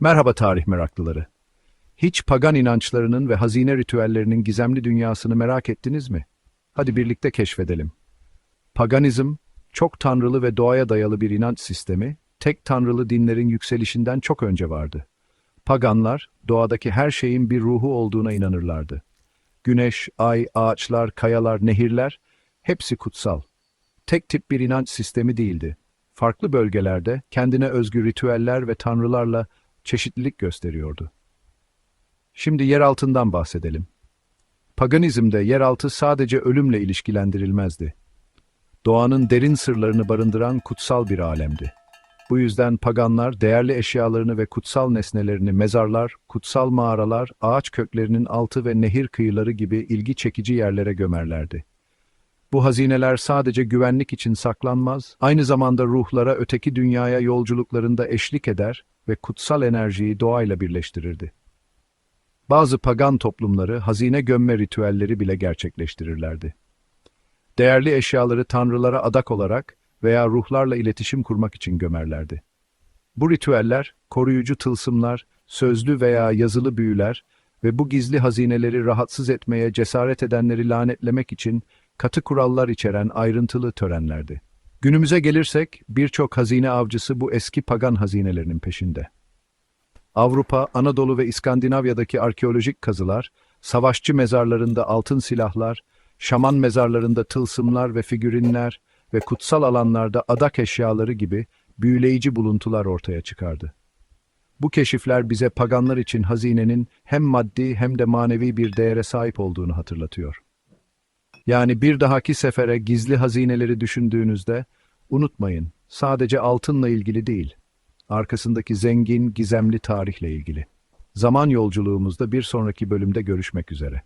Merhaba tarih meraklıları. Hiç pagan inançlarının ve hazine ritüellerinin gizemli dünyasını merak ettiniz mi? Hadi birlikte keşfedelim. Paganizm, çok tanrılı ve doğaya dayalı bir inanç sistemi, tek tanrılı dinlerin yükselişinden çok önce vardı. Paganlar, doğadaki her şeyin bir ruhu olduğuna inanırlardı. Güneş, ay, ağaçlar, kayalar, nehirler, hepsi kutsal. Tek tip bir inanç sistemi değildi. Farklı bölgelerde kendine özgü ritüeller ve tanrılarla çeşitlilik gösteriyordu. Şimdi yer altından bahsedelim. Paganizmde yeraltı sadece ölümle ilişkilendirilmezdi. Doğanın derin sırlarını barındıran kutsal bir alemdi. Bu yüzden paganlar değerli eşyalarını ve kutsal nesnelerini mezarlar, kutsal mağaralar, ağaç köklerinin altı ve nehir kıyıları gibi ilgi çekici yerlere gömerlerdi. Bu hazineler sadece güvenlik için saklanmaz, aynı zamanda ruhlara öteki dünyaya yolculuklarında eşlik eder ve kutsal enerjiyi doğayla birleştirirdi. Bazı pagan toplumları hazine gömme ritüelleri bile gerçekleştirirlerdi. Değerli eşyaları tanrılara adak olarak veya ruhlarla iletişim kurmak için gömerlerdi. Bu ritüeller, koruyucu tılsımlar, sözlü veya yazılı büyüler ve bu gizli hazineleri rahatsız etmeye cesaret edenleri lanetlemek için katı kurallar içeren ayrıntılı törenlerdi. Günümüze gelirsek, birçok hazine avcısı bu eski pagan hazinelerinin peşinde. Avrupa, Anadolu ve İskandinavya'daki arkeolojik kazılar, savaşçı mezarlarında altın silahlar, şaman mezarlarında tılsımlar ve figürinler ve kutsal alanlarda adak eşyaları gibi büyüleyici buluntular ortaya çıkardı. Bu keşifler bize paganlar için hazinenin hem maddi hem de manevi bir değere sahip olduğunu hatırlatıyor. Yani bir dahaki sefere gizli hazineleri düşündüğünüzde, unutmayın, sadece altınla ilgili değil, arkasındaki zengin, gizemli tarihle ilgili. Zaman yolculuğumuzda bir sonraki bölümde görüşmek üzere.